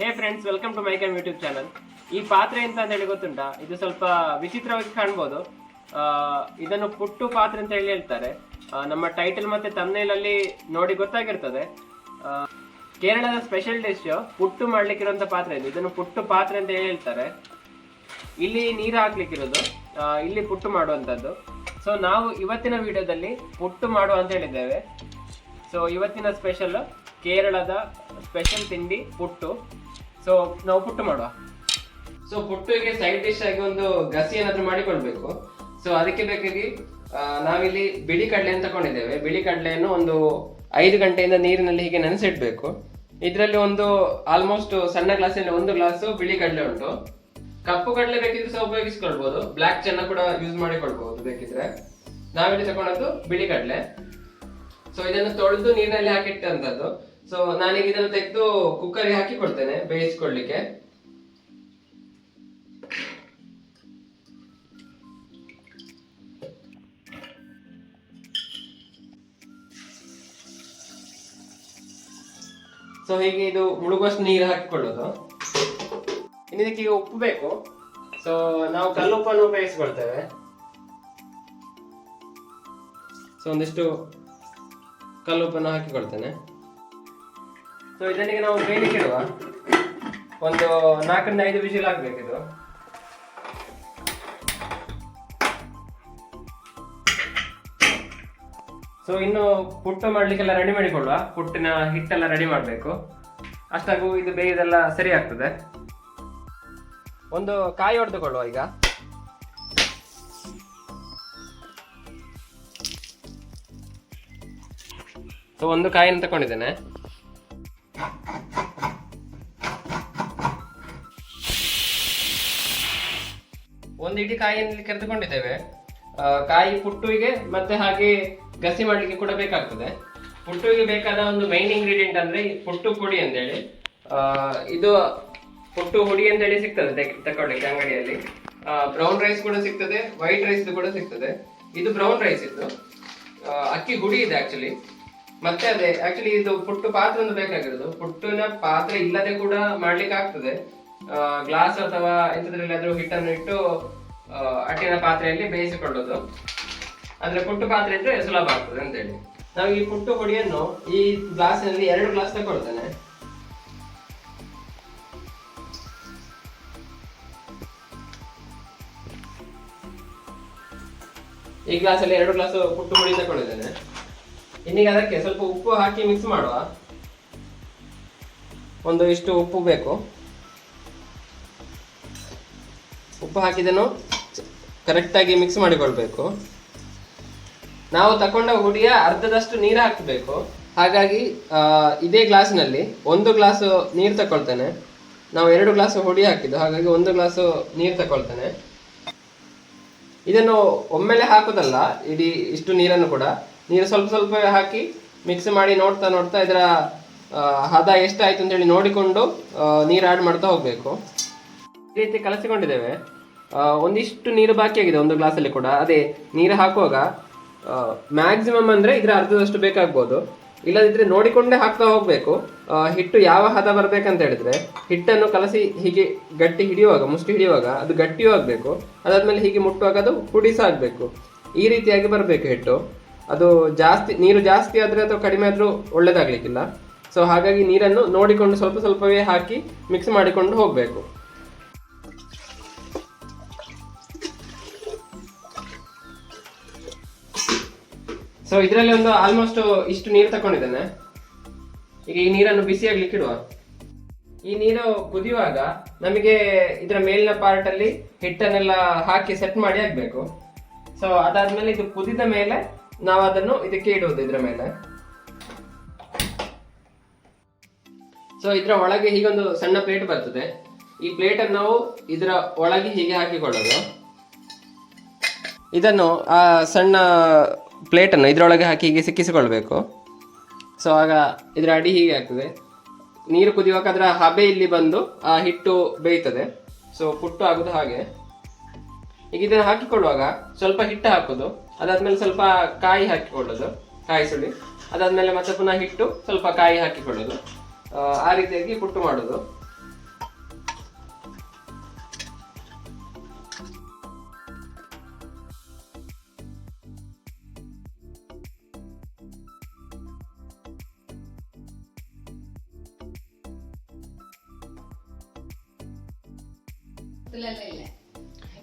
Hey friends welcome to ಮೈಕಮ್ YouTube channel ಈ ಪಾತ್ರೆ ಅಂತ ಹೇಳಿ ಗೊತ್ತುಂಟ? ಇದು ಸ್ವಲ್ಪ ವಿಚಿತ್ರವಾಗಿ ಕಾಣ್ಬೋದು. ಇದನ್ನು ಪುಟ್ಟು ಪಾತ್ರೆ ಅಂತ ಹೇಳಿ ಹೇಳ್ತಾರೆ. ನಮ್ಮ ಟೈಟಲ್ ಮತ್ತೆ ಅಲ್ಲಿ ನೋಡಿ ಗೊತ್ತಾಗಿರ್ತದೆ. ಕೇರಳದ ಸ್ಪೆಷಲ್ ಡಿಶ್ ಪುಟ್ಟು ಮಾಡ್ಲಿಕ್ಕಿರುವಂತ ಪಾತ್ರೆ ಇದು. ಇದನ್ನು ಪುಟ್ಟು ಪಾತ್ರೆ ಅಂತ ಹೇಳಿ ಹೇಳ್ತಾರೆ. ಇಲ್ಲಿ ನೀರು ಹಾಕ್ಲಿಕ್ಕಿರೋದು. ಇಲ್ಲಿ ಪುಟ್ಟು ಮಾಡುವಂಥದ್ದು. ಸೊ ನಾವು ಇವತ್ತಿನ ವಿಡಿಯೋದಲ್ಲಿ ಪುಟ್ಟು ಮಾಡುವ ಅಂತ ಹೇಳಿದ್ದೇವೆ. ಸೊ ಇವತ್ತಿನ ಸ್ಪೆಷಲ್ ಕೇರಳದ ಸ್ಪೆಷಲ್ ತಿಂಡಿ ಪುಟ್ಟು. ಸೊ ನಾವು ಪುಟ್ಟು ಮಾಡುವ. ಸೊ ಪುಟ್ಟಿಗೆ ಸೈಡ್ ಡಿಶ್ ಆಗಿ ಒಂದು ಗಸಿ ಏನಾದ್ರೂ ಮಾಡಿಕೊಳ್ಬೇಕು. ಸೊ ಅದಕ್ಕೆ ಬೇಕಾಗಿ ನಾವಿಲ್ಲಿ ಬಿಳಿ ಕಡಲೆ ಅಂತ ತಗೊಂಡಿದ್ದೇವೆ. ಬಿಳಿ ಕಡಲೆಯನ್ನು ಒಂದು ಐದು ಗಂಟೆಯಿಂದ ನೀರಿನಲ್ಲಿ ಹೀಗೆ ನೆನೆಸಿಡ್ಬೇಕು. ಇದರಲ್ಲಿ ಒಂದು ಆಲ್ಮೋಸ್ಟ್ ಸಣ್ಣ ಗ್ಲಾಸಲ್ಲಿ ಒಂದು ಗ್ಲಾಸ್ ಬಿಳಿ ಕಡಲೆ ಉಂಟು. ಕಪ್ಪು ಕಡಲೆ ಬೇಕಿದ್ರೆ ಸಹ ಉಪಯೋಗಿಸ್ಕೊಳ್ಬಹುದು ಬ್ಲಾಕ್ ಚೆನ್ನ ಕೂಡ ಯೂಸ್ ಮಾಡಿಕೊಳ್ಬಹುದು ಬೇಕಿದ್ರೆ. ನಾವಿಲ್ಲಿ ತಗೊಂಡದ್ದು ಬಿಳಿ ಕಡಲೆ. ಸೊ ಇದನ್ನು ತೊಳೆದು ನೀರಿನಲ್ಲಿ ಹಾಕಿಟ್ಟಂತದ್ದು ಸೊ ನಾನೀಗ ಇದನ್ನು ತೆಗೆದು ಕುಕ್ಕರ್ಗೆ ಹಾಕಿ ಕೊಡ್ತೇನೆ ಬೇಯಿಸ್ಕೊಳ್ಳಿಕ್ಕೆ ಸೊ ಹೀಗೆ ಇದು ಮುಳುಗುವಷ್ಟು ನೀರು ಹಾಕಿಕೊಳ್ಳೋದು. ಇನ್ನು ಇದಕ್ಕೆ ಈಗ ಉಪ್ಪು ಬೇಕು. ಸೊ ನಾವು ಕಲ್ಲುಪ್ಪನ್ನು ಉಪಯೋಗಿಸ್ಕೊಳ್ತೇವೆ ಸೊ ಒಂದಿಷ್ಟು ಕಲ್ಲುಪ್ಪನ್ನು ಹಾಕಿಕೊಳ್ತೇನೆ. ಸೊ ಇದನ್ನಿಗೆ ನಾವು ಬೇಯಲಿಕ್ಕೆ ಇಡುವ ಒಂದು ನಾಲ್ಕರಿಂದ ಐದು ವಿಷಲ್ ಆಗಬೇಕಿದು. ಸೊ ಇನ್ನು ಪುಟ್ಟು ಮಾಡಲಿಕ್ಕೆಲ್ಲ ರೆಡಿ ಮಾಡಿಕೊಳ್ಳುವ. ಪುಟ್ಟಿನ ಹಿಟ್ಟೆಲ್ಲ ರೆಡಿ ಮಾಡಬೇಕು. ಅಷ್ಟಾಗೂ ಇದು ಬೇಯಿದೆಲ್ಲ ಸರಿ ಆಗ್ತದೆ. ಒಂದು ಕಾಯಿ ಹೊಡೆದುಕೊಳ್ಳುವ ಈಗ. ಸೊ ಒಂದು ಕಾಯಿನ ತಗೊಂಡಿದ್ದೇನೆ. ಒಂದು ಇಡೀ ಕಾಯಿಯನ್ನು ಕರೆದುಕೊಂಡಿದ್ದೇವೆ. ಕಾಯಿ ಪುಟ್ಟುವಿಗೆ ಮತ್ತೆ ಹಾಗೆ ಗಸಿ ಮಾಡ್ಲಿಕ್ಕೆ ಕೂಡ ಬೇಕಾಗ್ತದೆ. ಪುಟ್ಟುವಿಗೆ ಬೇಕಾದ ಒಂದು ಮೈನ್ ಇಂಗ್ರೀಡಿಯೆಂಟ್ ಅಂದ್ರೆ ಪುಟ್ಟು ಪುಡಿ ಅಂತೇಳಿ. ಇದು ಪುಟ್ಟು ಹುಡಿ ಅಂತೇಳಿ ಸಿಗ್ತದೆ ತಕೊಳ್ಳಿಕ್ಕೆ ಅಂಗಡಿಯಲ್ಲಿ. ಬ್ರೌನ್ ರೈಸ್ ಕೂಡ ಸಿಗ್ತದೆ ವೈಟ್ ರೈಸ್ ಕೂಡ ಸಿಗ್ತದೆ. ಇದು ಬ್ರೌನ್ ರೈಸ್ ಇತ್ತು ಅಕ್ಕಿ ಹುಡಿ ಇದೆ ಆಕ್ಚುಲಿ ಮತ್ತೆ ಅದೇ ಆಕ್ಚುಲಿ ಇದು ಪುಟ್ಟು ಪಾತ್ರ ಒಂದು ಬೇಕಾಗಿರೋದು. ಪುಟ್ಟಿನ ಪಾತ್ರೆ ಇಲ್ಲದೆ ಕೂಡ ಮಾಡ್ಲಿಕ್ಕೆ ಆಗ್ತದೆ ಗ್ಲಾಸ್ ಅಥವಾ ಎಂತದ್ರಲ್ಲಾದ್ರೂ ಹಿಟ್ಟನ್ನು ಇಟ್ಟು ಅಟ್ಟಿನ ಪಾತ್ರೆಯಲ್ಲಿ ಬೇಯಿಸಿಕೊಳ್ಳೋದು. ಅಂದ್ರೆ ಪುಟ್ಟು ಪಾತ್ರೆ ಇದ್ರೆ ಸುಲಭ ಆಗ್ತದೆ ಅಂತೇಳಿ. ನಾವು ಈ ಪುಟ್ಟು ಪುಡಿಯನ್ನು ಈ ಗ್ಲಾಸ್ನಲ್ಲಿ ಎರಡು ಗ್ಲಾಸ್ ತಗೊಳ್ತೇನೆ ಈ ಗ್ಲಾಸಲ್ಲಿ ಎರಡು ಗ್ಲಾಸ್ ಪುಟ್ಟು ಪುಡಿ ತಗೊಳ್ಳಿದ್ದೇನೆ ಇನ್ನೀಗ ಅದಕ್ಕೆ ಸ್ವಲ್ಪ ಉಪ್ಪು ಹಾಕಿ ಮಿಕ್ಸ್ ಮಾಡುವ. ಒಂದು ಇಷ್ಟು ಉಪ್ಪು ಬೇಕು. ಉಪ್ಪು ಹಾಕಿದನ್ನು ಕರೆಕ್ಟಾಗಿ ಮಿಕ್ಸ್ ಮಾಡಿಕೊಳ್ಬೇಕು. ನಾವು ತಗೊಂಡ ಹುಡಿಯ ಅರ್ಧದಷ್ಟು ನೀರು ಹಾಕಬೇಕು. ಹಾಗಾಗಿ ಇದೇ ಗ್ಲಾಸ್ನಲ್ಲಿ ಒಂದು ಗ್ಲಾಸು ನೀರು ತಗೊಳ್ತೇನೆ ನಾವು ಎರಡು ಗ್ಲಾಸು ಹುಡಿ ಹಾಕಿದ್ದು ಹಾಗಾಗಿ ಒಂದು ಗ್ಲಾಸು ನೀರು ತಗೊಳ್ತೇನೆ ಇದನ್ನು ಒಮ್ಮೆಲೆ ಹಾಕೋದಲ್ಲ ಇಡೀ ಇಷ್ಟು ನೀರನ್ನು ಕೂಡ. ನೀರು ಸ್ವಲ್ಪ ಸ್ವಲ್ಪ ಹಾಕಿ ಮಿಕ್ಸ್ ಮಾಡಿ ನೋಡ್ತಾ ನೋಡ್ತಾ ಇದರ ಹದ ಎಷ್ಟಾಯ್ತು ಅಂತೇಳಿ ನೋಡಿಕೊಂಡು ಆ, ನೀರು ಆ್ಯಡ್ ಮಾಡ್ತಾ ಹೋಗ್ಬೇಕು. ಈ ರೀತಿ ಕಲಸಿಕೊಂಡಿದ್ದೇವೆ. ಒಂದಿಷ್ಟು ನೀರು ಬಾಕಿ ಆಗಿದೆ, ಒಂದು ಗ್ಲಾಸಲ್ಲಿ ಕೂಡ. ಅದೇ, ನೀರು ಹಾಕುವಾಗ ಮ್ಯಾಕ್ಸಿಮಮ್ ಅಂದ್ರೆ ಇದರ ಅರ್ಧದಷ್ಟು ಬೇಕಾಗ್ಬೋದು. ಇಲ್ಲದಿದ್ರೆ ನೋಡಿಕೊಂಡೇ ಹಾಕ್ತಾ ಹೋಗ್ಬೇಕು. ಹಿಟ್ಟು ಯಾವ ಹದ ಬರ್ಬೇಕಂತ ಹೇಳಿದ್ರೆ, ಹಿಟ್ಟನ್ನು ಕಲಸಿ ಹೀಗೆ ಗಟ್ಟಿ ಹಿಡಿಯುವಾಗ, ಮುಷ್ಟಿ ಹಿಡಿಯುವಾಗ, ಅದು ಗಟ್ಟಿಯೂ ಆಗ್ಬೇಕು ಅದಾದ್ಮೇಲೆ ಹೀಗೆ ಮುಟ್ಟುವಾಗ ಅದು ಹುಡಿ ಸಹ ಆಗ್ಬೇಕು ಈ ರೀತಿಯಾಗಿ ಬರಬೇಕು ಹಿಟ್ಟು. ಅದು ಜಾಸ್ತಿ, ನೀರು ಜಾಸ್ತಿ ಆದ್ರೆ ಅಥವಾ ಕಡಿಮೆ ಆದ್ರೂ ಒಳ್ಳೇದಾಗ್ಲಿಕ್ಕಿಲ್ಲ. ಸೊ ಹಾಗಾಗಿ ನೀರನ್ನು ನೋಡಿಕೊಂಡು ಸ್ವಲ್ಪ ಸ್ವಲ್ಪವೇ ಹಾಕಿ ಮಿಕ್ಸ್ ಮಾಡಿಕೊಂಡು ಹೋಗ್ಬೇಕು. ಸೊ ಇದರಲ್ಲಿ ಒಂದು ಆಲ್ಮೋಸ್ಟ್ ಇಷ್ಟು ನೀರು ತಕೊಂಡಿದ್ದೇನೆ. ಈಗ ಈ ನೀರನ್ನು ಬಿಸಿ ಆಗ್ಲಿಕ್ಕೆ ಇಡುವ. ಈ ನೀರು ಕುದಿಯುವಾಗ ನಮಗೆ ಇದರ ಮೇಲಿನ ಪಾರ್ಟ್ ಅಲ್ಲಿ ಹಿಟ್ಟನ್ನೆಲ್ಲ ಹಾಕಿ ಸೆಟ್ ಮಾಡಿ ಹಾಕ್ಬೇಕು. ಸೊ ಅದಾದ್ಮೇಲೆ ಇದು ಕುದಿದ ಮೇಲೆ ನಾವು ಅದನ್ನು ಇದಕ್ಕೆ ಇಡುವುದು ಇದರ ಮೇಲೆ. ಸೊ ಇದರ ಒಳಗೆ ಹೀಗೊಂದು ಸಣ್ಣ ಪ್ಲೇಟ್ ಬರ್ತದೆ. ಈ ಪ್ಲೇಟ್ ಅನ್ನು ನಾವು ಇದರ ಒಳಗೆ ಹೀಗೆ ಹಾಕಿಕೊಳ್ಳೋದು. ಇದನ್ನು ಆ ಸಣ್ಣ ಪ್ಲೇಟನ್ನು ಇದರೊಳಗೆ ಹಾಕಿ ಹೀಗೆ ಸಿಕ್ಕಿಸಿಕೊಳ್ಬೇಕು. ಸೊ ಆಗ ಇದರ ಅಡಿ ಹೀಗೆ ಆಗ್ತದೆ. ನೀರು ಕುದಿಯುವಾಗ ಅದರ ಹಬೆ ಇಲ್ಲಿ ಬಂದು ಆ ಹಿಟ್ಟು ಬೇಯ್ತದೆ. ಸೊ ಪುಟ್ಟು ಆಗೋದು ಹಾಗೆ. ಈಗ ಇದನ್ನು ಹಾಕಿಕೊಳ್ಳುವಾಗ ಸ್ವಲ್ಪ ಹಿಟ್ಟು ಹಾಕೋದು. ಅದಾದ್ಮೇಲೆ ಸ್ವಲ್ಪ ಕಾಯಿ ಹಾಕಿಕೊಳ್ಳೋದು. ಕಾಯಿ ಸುಳಿ. ಅದಾದ್ಮೇಲೆ ಮತ್ತೆ ಪುನಃ ಹಿಟ್ಟು ಸ್ವಲ್ಪ ಕಾಯಿ ಹಾಕಿಕೊಳ್ಳೋದು. ಆ, ಆ ರೀತಿಯಾಗಿ ಪುಟ್ಟು ಮಾಡೋದು.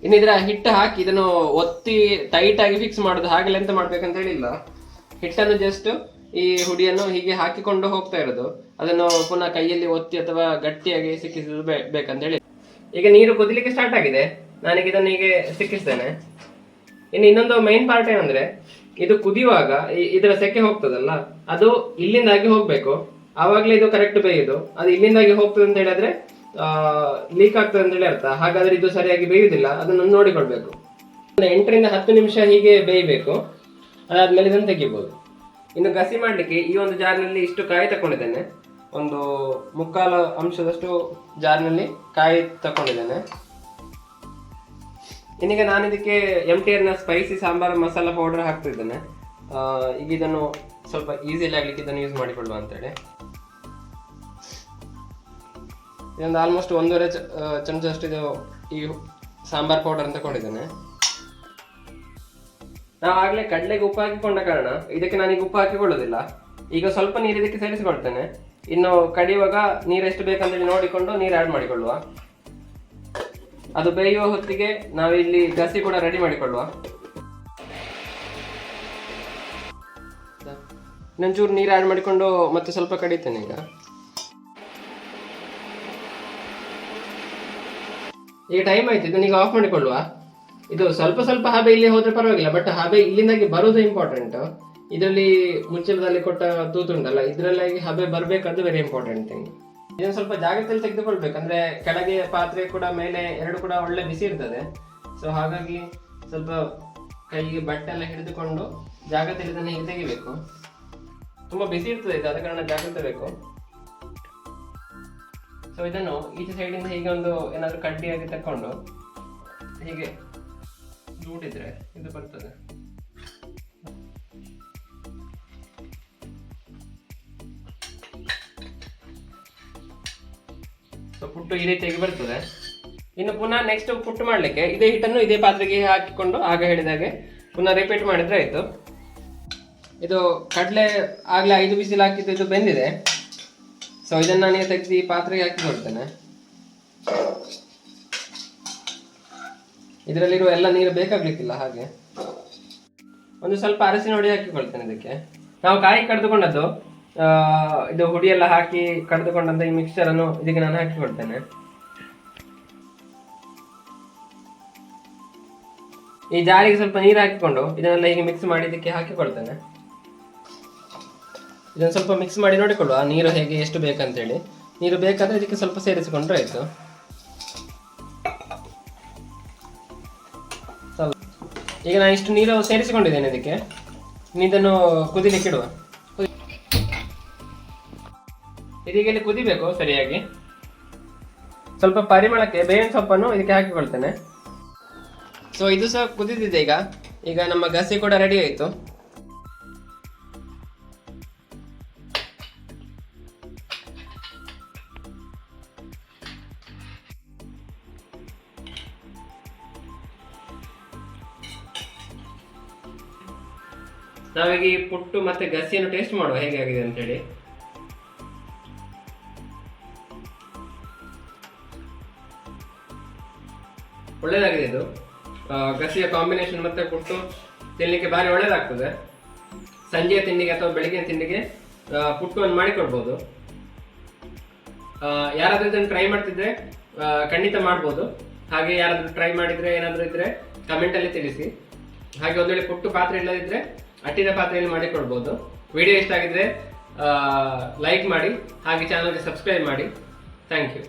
ಇನ್ನು ಇದರ ಹಿಟ್ಟು ಹಾಕಿ, ಇದನ್ನು ಒತ್ತಿ ಟೈಟ್ ಆಗಿ ಫಿಕ್ಸ್ ಮಾಡುದು ಹಾಗೆಲ್ಲ ಎಂತ ಮಾಡ್ಬೇಕಂತ ಹೇಳಿಲ್ಲ. ಹಿಟ್ಟನ್ನು ಜಸ್ಟ್ ಈ ಹುಡಿಯನ್ನು ಹೀಗೆ ಹಾಕಿಕೊಂಡು ಹೋಗ್ತಾ ಇರೋದು. ಅದನ್ನು ಪುನಃ ಕೈಯಲ್ಲಿ ಒತ್ತಿ ಅಥವಾ ಗಟ್ಟಿಯಾಗಿ ಸಿಕ್ಕಿಸುದು ಬೇಕಂತ ಹೇಳಿ. ಈಗ ನೀರು ಕುದಿಲಿಕ್ಕೆ ಸ್ಟಾರ್ಟ್ ಆಗಿದೆ. ನಾನೀಗ ಇದನ್ನು ಹೀಗೆ ಸಿಕ್ಕಿಸ್ತೇನೆ. ಇನ್ನು ಇನ್ನೊಂದು ಮೈನ್ ಪಾರ್ಟ್ ಏನಂದ್ರೆ, ಇದು ಕುದಿಯುವಾಗ ಇದರ ಸೆಕೆ ಹೋಗ್ತದಲ್ಲ, ಅದು ಇಲ್ಲಿಂದಾಗಿ ಹೋಗ್ಬೇಕು. ಆವಾಗಲೇ ಇದು ಕರೆಕ್ಟ್ ಬೇಯೋದು. ಅದು ಇಲ್ಲಿಂದಾಗಿ ಹೋಗ್ತದೆ ಅಂತ ಹೇಳಿದ್ರೆ ಲೀಕ್ ಆಗ್ತದೆ ಅಂತ ಹೇಳಿ ಅರ್ಥ. ಹಾಗಾದ್ರೆ ಇದು ಸರಿಯಾಗಿ ಬೇಯುವುದಿಲ್ಲ. ಅದನ್ನು ನೋಡಿಕೊಳ್ಬೇಕು. ಎಂಟರಿಂದ ಹತ್ತು ನಿಮಿಷ ಹೀಗೆ ಬೇಯಬೇಕು. ಅದಾದ್ಮೇಲೆ ಇದನ್ನು ತೆಗಿಬಹುದು ಇನ್ನು ಗಸಿ ಮಾಡ್ಲಿಕ್ಕೆ ಈ ಒಂದು ಜಾರ್ನಲ್ಲಿ ಇಷ್ಟು ಕಾಯಿ ತಕೊಂಡಿದ್ದೇನೆ ಒಂದು ಮುಕ್ಕಾಲು ಅಂಶದಷ್ಟು ಜಾರ್ನಲ್ಲಿ ಕಾಯಿ ತಕೊಂಡಿದ್ದೇನೆ ಇನ್ನೀಗ ನಾನು ಇದಕ್ಕೆ ಎಂ ಟಿ ಆರ್ನ ಸ್ಪೈಸಿ ಸಾಂಬಾರ್ ಮಸಾಲ ಪೌಡರ್ ಹಾಕ್ತಿದ್ದೇನೆ. ಈಗ ಇದನ್ನು ಸ್ವಲ್ಪ ಈಸಿಯಲ್ಲಿ ಆಗಲಿಕ್ಕೆ ಇದನ್ನು ಯೂಸ್ ಮಾಡಿಕೊಳ್ಳುವ ಅಂತೇಳಿ. ಇದೊಂದು ಆಲ್ಮೋಸ್ಟ್ ಒಂದೂವರೆ ಚಮಚದಷ್ಟು ಇದು ಈ ಸಾಂಬಾರ್ ಪೌಡರ್ ಅಂತ ಕೊಟ್ಟಿದ್ದೇನೆ. ನಾವು ಆಗಲೇ ಕಡಲೆಗೆ ಉಪ್ಪು ಹಾಕಿಕೊಂಡ ಕಾರಣ ಇದಕ್ಕೆ ನಾನೀಗ ಉಪ್ಪು ಹಾಕಿಕೊಳ್ಳೋದಿಲ್ಲ. ಈಗ ಸ್ವಲ್ಪ ನೀರು ಇದಕ್ಕೆ ಸೇರಿಸಿಕೊಳ್ತೇನೆ. ಇನ್ನು ಕಡಿಯುವಾಗ ನೀರು ಎಷ್ಟು ಬೇಕಂತೇಳಿ ನೋಡಿಕೊಂಡು ನೀರು ಆ್ಯಡ್ ಮಾಡಿಕೊಳ್ಳುವ. ಅದು ಬೇಯುವ ಹೊತ್ತಿಗೆ ನಾವಿಲ್ಲಿ ಗಸಿ ಕೂಡ ರೆಡಿ ಮಾಡಿಕೊಳ್ಳುವ. ನಂಚೂರು ನೀರು ಆ್ಯಡ್ ಮಾಡಿಕೊಂಡು ಮತ್ತೆ ಸ್ವಲ್ಪ ಕಡಿತೇನೆ ಈಗ. ಈಗ ಟೈಮ್ ಆಯ್ತು, ಇದನ್ನ ಈಗ ಆಫ್ ಮಾಡಿಕೊಳ್ಳುವ. ಇದು ಸ್ವಲ್ಪ ಸ್ವಲ್ಪ ಹಬೆ ಇಲ್ಲಿ ಹೋದ್ರೆ ಪರವಾಗಿಲ್ಲ ಬಟ್ ಹಬೆ ಇಲ್ಲಿಂದಾಗಿ ಬರೋದು ಇಂಪಾರ್ಟೆಂಟ್ ಇದರಲ್ಲಿ ಮುಚ್ಚಳದಲ್ಲಿ ಕೊಟ್ಟ ತೂತುಂಟಲ್ಲ ಇದರಲ್ಲಿ ಹಬೆ ಬರಬೇಕಾದ್ರೆ ವೆರಿ ಇಂಪಾರ್ಟೆಂಟ್ ಥಿಂಗ್ ಇದನ್ನು ಸ್ವಲ್ಪ ಜಾಗ್ರತೆಯಲ್ಲಿ ತೆಗೆದುಕೊಳ್ಬೇಕು, ಅಂದ್ರೆ ಕೆಳಗೆ ಪಾತ್ರೆ ಕೂಡ, ಮೇಲೆ ಎರಡು ಕೂಡ ಒಳ್ಳೆ ಬಿಸಿ ಇರ್ತದೆ. ಸೊ ಹಾಗಾಗಿ ಸ್ವಲ್ಪ ಕೈಗೆ ಬಟ್ಟೆ ಎಲ್ಲ ಹಿಡಿದುಕೊಂಡು ಜಾಗ್ರತೆಯಲ್ಲಿ ಇದನ್ನು ಹೀಗೆ ತೆಗಿಬೇಕು. ತುಂಬಾ ಬಿಸಿ ಇರ್ತದೆ ಇದು, ಆದ ಕಾರಣ ಜಾಗ್ರತೆ ಬೇಕು. ಸೊ ಇದನ್ನು ಈಚೆ ಸೈಡಿಂದ ಹೀಗೆ ಒಂದು ಏನಾದರೂ ಕಡ್ಡಿಯಾಗಿ ತಕೊಂಡು ಹೀಗೆ ಜೂಟಿದ್ರೆ ಇದು ಬರ್ತದೆ. ಸೊ ಪುಟ್ಟು ಈ ರೀತಿಯಾಗಿ ಬರ್ತದೆ. ಇನ್ನು ಪುನಃ ನೆಕ್ಸ್ಟ್ ಪುಟ್ಟು ಮಾಡಲಿಕ್ಕೆ ಇದೇ ಹಿಟ್ಟನ್ನು ಇದೇ ಪಾತ್ರೆಗೆ ಹಾಕಿಕೊಂಡು ಆಗ ಹೇಳಿದಾಗೆ ಪುನಃ ರಿಪೀಟ್ ಮಾಡಿದ್ರೆ ಆಯಿತು. ಇದು ಕಡಲೆ ಆಗಲೇ ಐದು ಬಿಸಿಲು ಹಾಕಿದ್ದು ಇದು ಬೆಂದಿದೆ. ಸೊ ಇದನ್ನ ನಾನು ತೆಗೆದು ಈ ಪಾತ್ರೆಗೆ ಹಾಕಿಕೊಳ್ತೇನೆ ಇದರಲ್ಲಿರುವ ಎಲ್ಲ ನೀರು ಬೇಕಾಗ್ಲಿಕ್ಕಿಲ್ಲ ಹಾಗೆ. ಒಂದು ಸ್ವಲ್ಪ ಅರಸಿನ ಹುಡಿ ಹಾಕಿಕೊಳ್ತೇನೆ ಇದಕ್ಕೆ. ನಾವು ಕಾಯಿ ಕಡ್ದುಕೊಂಡದ್ದು ಇದು ಹುಡಿ ಎಲ್ಲ ಹಾಕಿ ಕಡ್ದುಕೊಂಡಂತ ಈ ಮಿಕ್ಸ್ಚರ್ ಅನ್ನು ಇದಕ್ಕೆ ನಾನು ಹಾಕಿಕೊಡ್ತೇನೆ ಈ ಜಾರಿಗೆ ಸ್ವಲ್ಪ ನೀರು ಹಾಕಿಕೊಂಡು ಇದನ್ನೆಲ್ಲ ಹೀಗೆ ಮಿಕ್ಸ್ ಮಾಡಿ ಇದಕ್ಕೆ ಇದನ್ನು ಸ್ವಲ್ಪ ಮಿಕ್ಸ್ ಮಾಡಿ ನೋಡಿಕೊಳ್ಳುವ. ನೀರು ಹೇಗೆ, ಎಷ್ಟು ಬೇಕಂತೇಳಿ. ನೀರು ಬೇಕಾದರೆ ಇದಕ್ಕೆ ಸ್ವಲ್ಪ ಸೇರಿಸಿಕೊಂಡ್ರೆ ಆಯಿತು. ಈಗ ನಾನು ಇಷ್ಟು ನೀರು ಸೇರಿಸಿಕೊಂಡಿದ್ದೇನೆ ಇದಕ್ಕೆ. ಇದನ್ನು ಕುದಿಲಿಕ್ಕೆ ಇಡುವ. ಇದೀಗ ಇಲ್ಲಿ ಕುದಿಬೇಕು ಸರಿಯಾಗಿ. ಸ್ವಲ್ಪ ಪರಿಮಳಕ್ಕೆ ಬೇವಿನ ಸೊಪ್ಪನ್ನು ಇದಕ್ಕೆ ಹಾಕಿಕೊಳ್ತೇನೆ. ಸೊ ಇದು ಸಹ ಕುದಿದಿದೆ ಈಗ. ಈಗ ನಮ್ಮ ಗಸಿ ಕೂಡ ರೆಡಿ ಆಯಿತು. ನಾವೀಗ ಈ ಪುಟ್ಟು ಮತ್ತೆ ಗಸಿಯನ್ನು ಟೇಸ್ಟ್ ಮಾಡುವ. ಹೇಗೆ ಆಗಿದೆ ಅಂತೇಳಿ ಒಳ್ಳೇದಾಗಿದೆ ಇದು. ಗಸಿಯ ಕಾಂಬಿನೇಷನ್ ಮತ್ತೆ ಪುಟ್ಟು ತಿನ್ನಲಿಕ್ಕೆ ಭಾರಿ ಒಳ್ಳೇದಾಗ್ತದೆ. ಸಂಜೆಯ ತಿಂಡಿಗೆ ಅಥವಾ ಬೆಳಿಗ್ಗೆ ತಿಂಡಿಗೆ ಪುಟ್ಟವನ್ನು ಮಾಡಿಕೊಡ್ಬೋದು. ಯಾರಾದರೂ ಇದನ್ನು ಟ್ರೈ ಮಾಡ್ತಿದ್ರೆ ಖಂಡಿತ ಮಾಡ್ಬೋದು. ಹಾಗೆ ಯಾರಾದರೂ ಟ್ರೈ ಮಾಡಿದ್ರೆ ಏನಾದ್ರೂ ಇದ್ರೆ ಕಮೆಂಟ್ ಅಲ್ಲಿ ತಿಳಿಸಿ. ಹಾಗೆ ಒಂದ್ ವೇಳೆ ಪುಟ್ಟು ಪಾತ್ರೆ ಇಲ್ಲದಿದ್ರೆ ಅಟ್ಟಿನ ಪಾತ್ರೆಯಲ್ಲಿ ಮಾಡಿಕೊಡ್ಬೋದು. ವಿಡಿಯೋ ಇಷ್ಟ ಆಗಿದ್ರೆ ಲೈಕ್ ಮಾಡಿ ಹಾಗೆ ಚಾನಲ್ಗೆ ಸಬ್ಸ್ಕ್ರೈಬ್ ಮಾಡಿ. Thank you